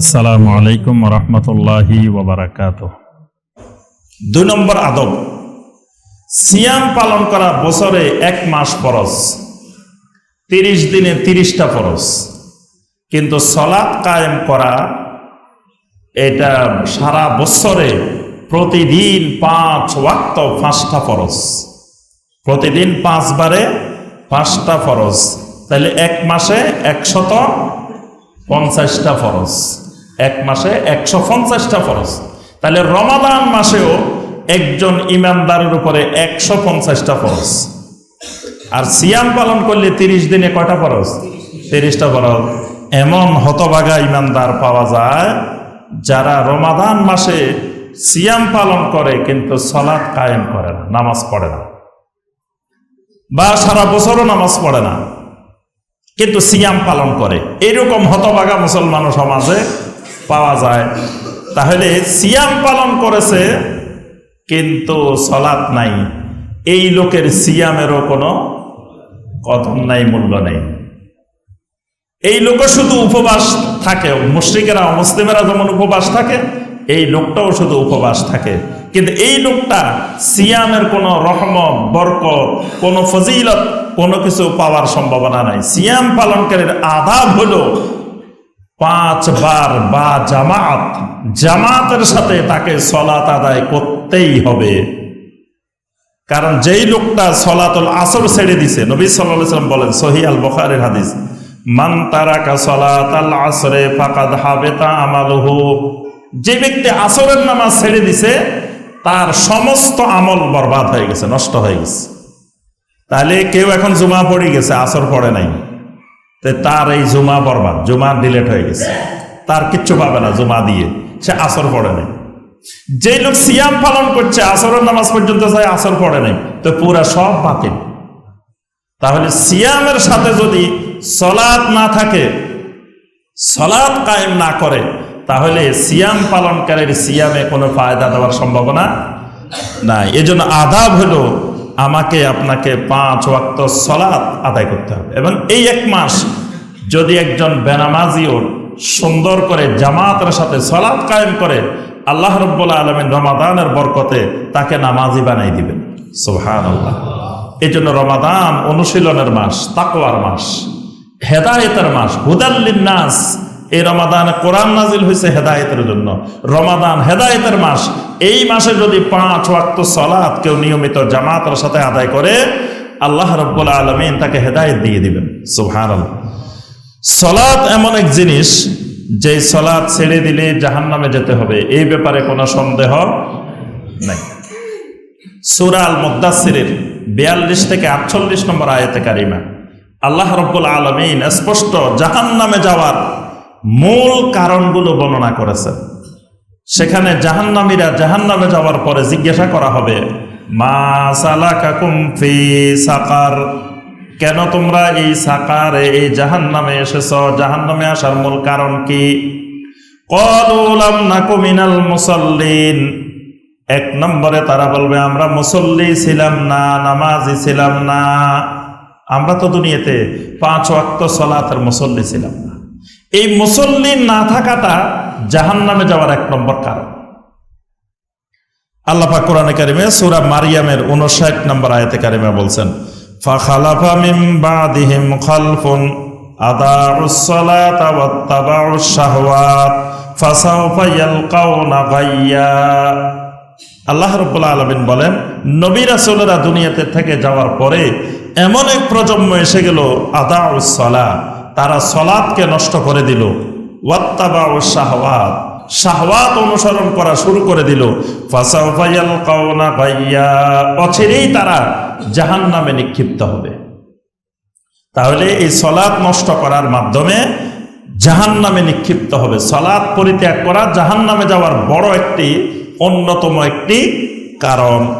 আসসালামু আলাইকুম রহমতুল্লাহি ওবরাকাত দুই নম্বর আদব, সিয়াম পালন করা বছরে এক মাস ফরজ, তিরিশ দিনে তিরিশটা ফরজ। কিন্তু সলাৎ কায়েম করা, এটা সারা বছরে প্রতিদিন পাঁচ ওয়াক্ত পাঁচটা ফরজ। প্রতিদিন পাঁচবারে পাঁচটা ফরজ, তাহলে এক মাসে একশত পঞ্চাশটা ফরজ। এক মাসে একশো পঞ্চাশটা ফরজ। তাহলে রমাদান মাসেও একজন ইমানদারের উপরে একশো পঞ্চাশটা ফরজ। আর সিয়াম পালন করলে তিরিশ দিনে কয়টা ফরজ? তিরিশটা ফরজ। এমন হতবাগা ইমানদার পাওয়া যায় যারা রমাদান মাসে সিয়াম পালন করে কিন্তু সলাৎ কায়েম করে না, নামাজ পড়ে না। বা সারা বছরও নামাজ পড়ে না, কিন্তু সিয়াম পালন করে। এরকম হতবাগা মুসলমান সমাজে পাওয়া যায়। তাহলে সিয়াম পালন করেছে, কিন্তু সলাৎ নাই। এই লোকের সিয়ামেরও কোনো কথন নাই, মূল্য নেই। এই লোকও শুধু উপবাস থাকে। মুশ্রিকেরা, মুসলিমেরা যেমন উপবাস থাকে, এই লোকটাও শুধু উপবাস থাকে। কিন্তু এই লোকটা সিয়ামের কোনো রহমত, বরকত, কোনো ফজিলত, কোনো কিছু পাওয়ার সম্ভাবনা নাই। সিয়াম পালনকারীর আধাব হলো পাঁচবার বা জামাত, জামাতের সাথে তাকে সলাত আদায় করতেই হবে। কারণ যেই লোকটা সলাতুল আসর ছেড়ে দিছে, নবী সাল্লাম বলেন সহি আল বখারের হাদিস, মান তারাকা সলাত আল আসরে ফাকাদ হাবেতা আমালহু। যে ব্যক্তি আসরের নামাজ ছেড়ে দিছে, তার সমস্ত আমল বরবাদ হয়ে গেছে, নষ্ট হয়ে গেছে। তাহলে কেউ এখন জুমা পড়ে গেছে, আসর পড়ে নাই। তার এই জুমা বরবাদ, জুমা ডিলেট হয়ে গেছে। তার কিচ্ছু পাবে না জুমা দিয়ে, সে আসর পড়ে নাই। যে লোক সিয়াম পালন করছে, আসরের নামাজ পর্যন্ত যায়, আসর পড়ে নাই। তো পুরা সব বাতিল। তাহলে সিয়ামের সাথে যদি সলাদ না থাকে সলাদ কায়েম না করে, তাহলে সিয়াম পালনকারীর সিয়ামে কোনো ফায়দা দেওয়ার সম্ভাবনা নাই। এজন্য আদাব হলো আমাকে আপনাকে পাঁচ ওয়াক্ত সলাৎ আদায় করতে হবে। এবং এই এক মাস যদি একজন বেনামাজিও সুন্দর করে জামাতের সাথে সলাৎ কায়েম করে, আল্লাহ রব্বুল্লাহ আলমিন রমাদানের বরকতে তাকে নামাজি বানাই দিবেন। সোহান আল্লাহ এই জন্য রমাদান অনুশীলনের মাস, তাকওয়ার মাস, হেদায়েতের মাস হুদাল্লিন নাস এই রমাদান কোরআন নাজিল হয়েছে হেদায়েতের জন্য। রমাদান হেদায়েতের মাস, এই মাসে যদি পাঁচ ওয়াক্ত সলাৎ কেউ নিয়মিত জামাতের সাথে আদায় করে, আল্লাহ রব্বুল আলমিন তাকে হেদায়েত দিয়ে দিবেন। সুহান সলাৎ এমন এক জিনিস যে সলাৎ ছেড়ে দিলে জাহান নামে যেতে হবে। এই ব্যাপারে কোনো সন্দেহ নাই। সুরাল মুদাসিরের বিয়াল্লিশ থেকে আটচল্লিশ নম্বর আয়তে কারিমা। আল্লাহ রব্বুল আলমিন স্পষ্ট জাহান নামে যাওয়ার মূল কারণগুলো বর্ণনা করেছেন। সেখানে জাহান্নামীরা জাহান্নামে যাওয়ার পরে জিজ্ঞাসা করা হবে, মা ফি সাকার? কেন তোমরা এই সাকারে, এই জাহান্নামে এসেছ? জাহান্নামে আসার মূল কারণ কি? কলুলাম নাকু মিনাল মুসল্লিন। এক নম্বরে তারা বলবে, আমরা মুসল্লি ছিলাম না, নামাজি ছিলাম না। আমরা তো দুনিয়াতে পাঁচ ওয়াক্ত সলাতের মুসল্লি ছিলাম না। এই মুসল্লি না থাকাটা জাহান নামে যাওয়ার এক নম্বর কারণ। আল্লাপা কোরআনে কারিমে সুরা মারিয়ামের উনষাট নম্বর আয়তে কারিমে বলছেন আল্লাহ রব্বুল আলমিন বলেন, নবী রাসূলেরা দুনিয়াতে থেকে যাওয়ার পরে এমন এক প্রজন্ম এসে গেল আদা সালা তারা সলাদকে নষ্ট করে দিল। ওয়াত্তাবা ও শাহওয়াত। শাহওয়াত অনুসরণ করা শুরু করে দিল। অছেরেই তারা জাহান নামে নিক্ষিপ্ত হবে। তাহলে এই সলাদ নষ্ট করার মাধ্যমে জাহান নামে নিক্ষিপ্ত হবে। সলাদ পরিত্যাগ করা জাহান নামে যাওয়ার বড় একটি, অন্যতম একটি কারণ।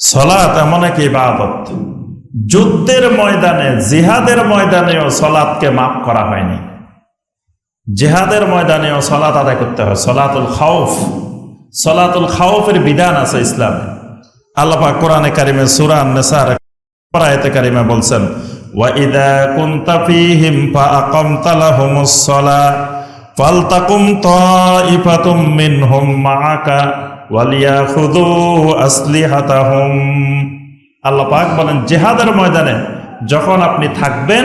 সলাৎ এমন এক ইবাদত। যুদ্ধের ময়দানে, জিহাদের ময়দানেও সলাৎকে মাফ করা হয়নি। জেহাদের ময়দানেও সলাৎ আদায় করতে হয়। সলাতুল খাউফ, সলাতুল খাউফের বিধান আছে ইসলামে। আল্লাপা কোরআনে কারিমে সুরান নেসার বলছেন ওয়া ইদা কুনতা ফীহিম ফাআকামতা লাহুমুস সালাহ ফালতাকুম তাইফাতুম মিনহুম মাআকা ওয়ালিয়াখুযু আসলিহাতাহুম। আল্লাহ পাক বলেন, জিহাদের ময়দানে যখন আপনি থাকবেন,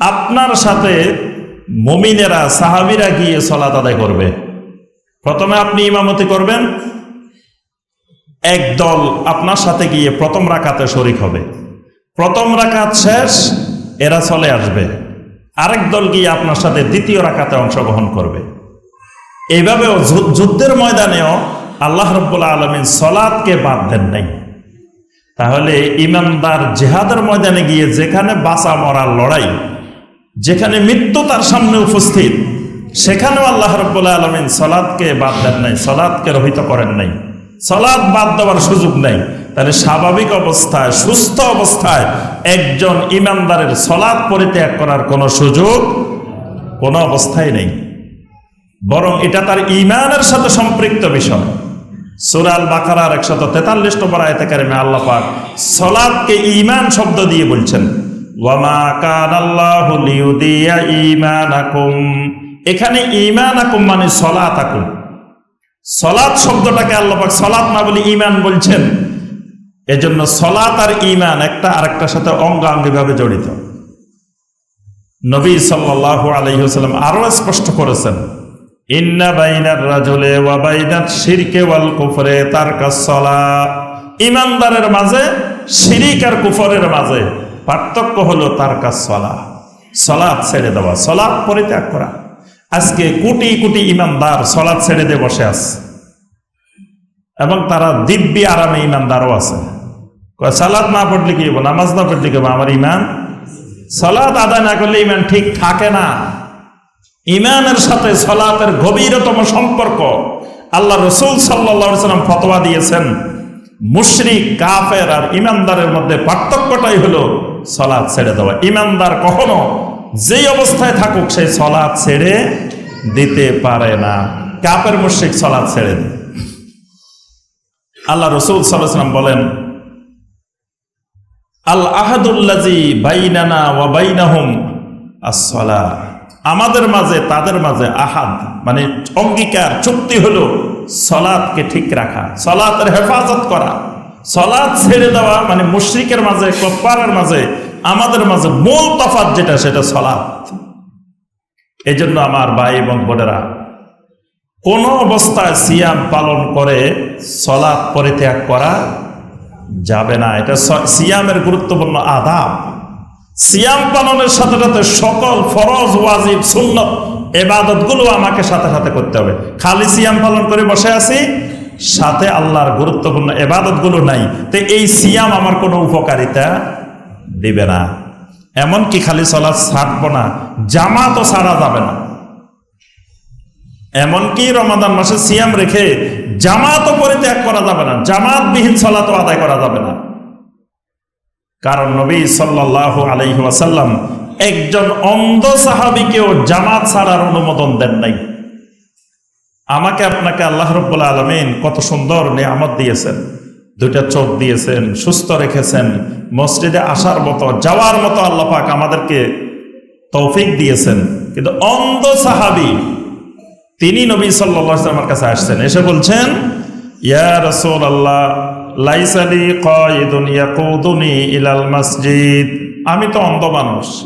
আপনার সাথে মুমিনেরা, সাহাবিরা গিয়ে সলাত আদায় করবে। প্রথমে আপনি ইমামতি করবেন, এক দল আপনার সাথে গিয়ে প্রথম রাকাতে শরিক হবে। প্রথম রাকাত শেষ, এরা চলে আসবে। আরেক দল গিয়ে আপনার সাথে দ্বিতীয় রাকাতে অংশগ্রহণ করবে। এইভাবেও যুদ্ধের ময়দানেও আল্লাহ রব্বুল্লাহ আলমিন সলাদকে বাদ দেন নাই। তাহলে ইমানদার জেহাদের ময়দানে গিয়ে যেখানে বাঁচা মরার লড়াই, যেখানে মৃত্যু তার সামনে উপস্থিত, সেখানেও আল্লাহ রব্বুল্লাহ আলমিন সলাদকে বাদ দেন নাই সলাদকে রহিত করেন নাই। সলাদ বাদ দেওয়ার সুযোগ নাই। তাহলে স্বাভাবিক অবস্থায়, সুস্থ অবস্থায় একজন ইমানদারের সলাদ পরিত্যাগ করার কোনো সুযোগ কোনো অবস্থায় নেই। বরং এটা তার ইমানের সাথে সম্পৃক্ত বিষয়। সুরাল বাকারার একশত তেতাল্লিশ নম্বর আয়তে কারিমে আল্লাহ পাক সলাদকে ইমান শব্দ দিয়ে বলছেন, ওয়ামা আল্লাহু লিউদিয়া ঈমানাকুম। এখানে ঈমানাকুম মানে সলাত আকুম সলাৎ শব্দটাকে আল্লাহ পাক সলাৎ না বলে ইমান বলছেন। এজন্য সলাৎ আর ইমান একটা আরেকটার সাথে অঙ্গাঙ্গিভাবে জড়িত। নবী সাল্লাল্লাহু আলাইহি ওয়াসাল্লাম আরও স্পষ্ট করেছেন ইন্না বাইনার রাজুলে ওয়া বাইনাত শিরকে ওয়াল কুফরে তারকা সলা। ইমানদারের মাঝে, শিরিক আর কুফরের মাঝে পার্থক্য হলো তারকা সলা। সলাৎ ছেড়ে দেওয়া সলাৎ পরিত্যাগ করা। আজকে কোটি কোটি ইমানদার সলাৎ ছেড়ে দিয়ে বসে আছে। এবং তারা দিব্যি আরামে ইমানদারও আছে। সালাত না পড়লে কি নামাজ না পড়লে কি আমার ইমান? সালাত আদায় না করলে ইমান ঠিক থাকে না। ইমানের সাথে সলাতের গভীরতম সম্পর্ক আল্লাহ রসুল সাল্লা সাল্লাম ফতোয়া দিয়েছেন, মুশরিক, কাফের আর ইমানদারের মধ্যে পার্থক্যটাই হলো সলাৎ ছেড়ে দেওয়া। ইমানদার কখনো যেই অবস্থায় থাকুক সেই সলাৎ ছেড়ে দিতে পারে না। কাপের মুশরিক সলাৎ ছেড়ে দেয়। আল্লাহ রসুল সাল্লাম বলেন, আল আহাদুল্লাজি বাইনানা ওয়া বাইনাহুম আসসালা আমাদের মাঝে, তাদের মাঝে আহাদ মানে অঙ্গীকার, চুক্তি হলো সলাদকে ঠিক রাখা, সলাতের হেফাজত করা। সলাদ ছেড়ে দেওয়া মানে মুশরিকের মাঝে কপ্পারের মাঝে, আমাদের মাঝে মূল তফাৎ যেটা, সেটা সলাদ এই জন্য আমার ভাই এবং বোনেরা, কোন অবস্থায় সিয়াম পালন করে সলাদ পরিত্যাগ করা যাবে না। এটা সিয়ামের গুরুত্বপূর্ণ আদাব। সিয়াম পালনের সাথে সাথে সকল ফরজ, ওয়াজিব, সুন্নত এবাদতগুলো আমাকে সাথে সাথে করতে হবে। খালি সিয়াম পালন করে বসে আছি, সাথে আল্লাহর গুরুত্বপূর্ণ এবাদতগুলো নাই। তো এই সিয়াম আমার কোনো উপকারিতা দিবে না। এমনকি খালি চলা ছাড়বো না, জামাতও ছাড়া যাবে না। এমনকি রমাদান মাসে সিয়াম রেখে জামাতও পরিত্যাগ করা যাবে না, জামাতবিহীন সলাতও আদায় করা যাবে না। কারণ নবী সাল্লাহ ওয়াসাল্লাম একজন অন্ধ সাহাবিকেও জামাত ছাড়ার অনুমোদন দেন নাই। আমাকে আপনাকে আল্লাহ রব্বুল আলমিন কত সুন্দর নিয়ামত দিয়েছেন, দুইটা চোখ দিয়েছেন, সুস্থ রেখেছেন, মসজিদে আসার মতো, যাওয়ার মতো আল্লাহ পাক আমাদেরকে তৌফিক দিয়েছেন। কিন্তু অন্ধ সাহাবি, তিনি নবী সাল্লামের কাছে আসছেন, এসে বলছেন, ইয়া রসুল আল্লাহ লাইসালি কয়দুন ইলাল মসজিদ। আমি তো অন্ধ মানুষ।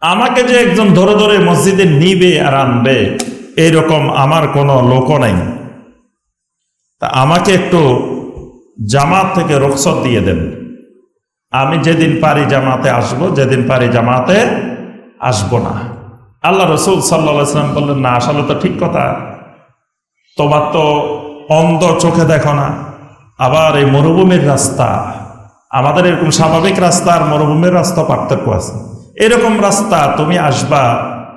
আমাকে যে একজন ধরে ধরে মসজিদে নিবে আর আনবে এইরকম আমার কোনো লোকও নাই। তা আমাকে একটু জামাত থেকে রুখসত দিয়ে দেন। আমি যেদিন পারি জামাতে আসব, যেদিন পারি জামাতে আসব না। আল্লাহ রসুল সাল্লাম বললেন, না, আসলে তো ঠিক কথা। তোমার তো অন্ধ চোখে দেখো না। আবার এই মরুভূমির রাস্তা, আমাদের এরকম স্বাভাবিক রাস্তা আর মরুভূমির রাস্তা পার্থক্য আছে। এরকম রাস্তা তুমি আসবা,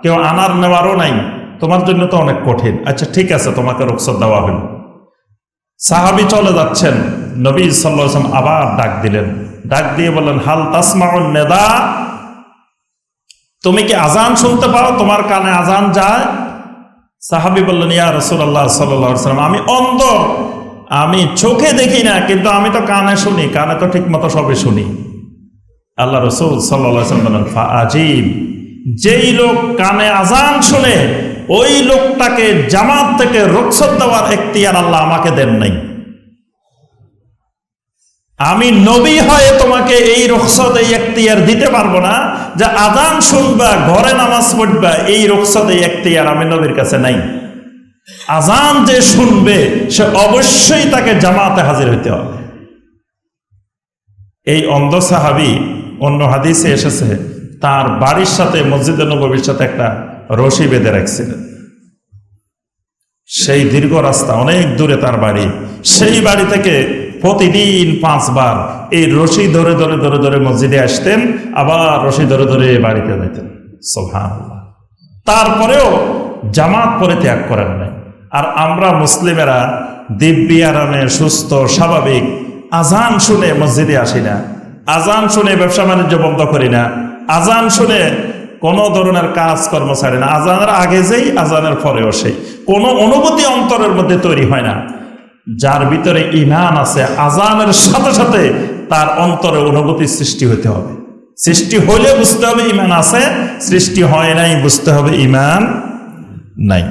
কেউ আনার নেওয়ারও নাই, তোমার জন্য তো অনেক কঠিন। আচ্ছা ঠিক আছে, তোমাকে রুখসত দেওয়া হলো। সাহাবি চলে যাচ্ছেন, নবী সাল্লাম আবার ডাক দিলেন। ডাক দিয়ে বললেন, হাল তাসমাউন নেদা? তুমি কি আজান শুনতে পাও? তোমার কানে আজান যায়? সাহাবি বললেন, ইয়া রসুল্লাহ সাল্লাম আমি অন্ধ আমি চোখে দেখি না, কিন্তু আমি তো কানে শুনি, কানে তো ঠিক মতো সবে শুনি। আল্লাহ রসুল আজিব যেই লোক কানে আজান শুনে, ওই লোকটাকে জামাত থেকে রুখসত দেওয়ার এখতিয়ার আল্লাহ আমাকে দেন নাই। আমি নবী হয়ে তোমাকে এই রুখসত, এই এখতিয়ার দিতে পারব না, যে আজান শুনবা, ঘরে নামাজ পড়বা, এই রুখসত, এই এখতিয়ার আমি নবীর কাছে নাই। আজান যে শুনবে, সে অবশ্যই তাকে জামাতে হাজির হইতে হবে। এই অন্ধ সাহাবি অন্য হাদিসে এসেছে, তার বাড়ির সাথে মসজিদ নবীর সাথে একটা রশি বেঁধে রাখছিলেন। সেই দীর্ঘ রাস্তা, অনেক দূরে তার বাড়ি। সেই বাড়ি থেকে প্রতিদিন পাঁচবার এই রশি ধরে ধরে ধরে ধরে মসজিদে আসতেন, আবার রশি ধরে ধরে বাড়িতে যেতেন সোহান তারপরেও জামাত পরে ত্যাগ করেন নাই। আর আমরা মুসলিমেরা দিব্যি আরামে, সুস্থ, স্বাভাবিক। আজান শুনে মসজিদে আসি না। আজান শুনে ব্যবসা বাণিজ্য বন্ধ করি না। আজান শুনে কোনো ধরনের কাজ কর্ম ছাড়ে না। আজানের আগে যেই, আজানের পরেও সেই। কোনো অনুভূতি অন্তরের মধ্যে তৈরি হয় না। যার ভিতরে ইমান আছে, আজানের সাথে সাথে তার অন্তরে অনুভূতি সৃষ্টি হতে হবে। সৃষ্টি হলে বুঝতে হবে ইমান আছে, সৃষ্টি হয় নাই, বুঝতে হবে ইমান নাই।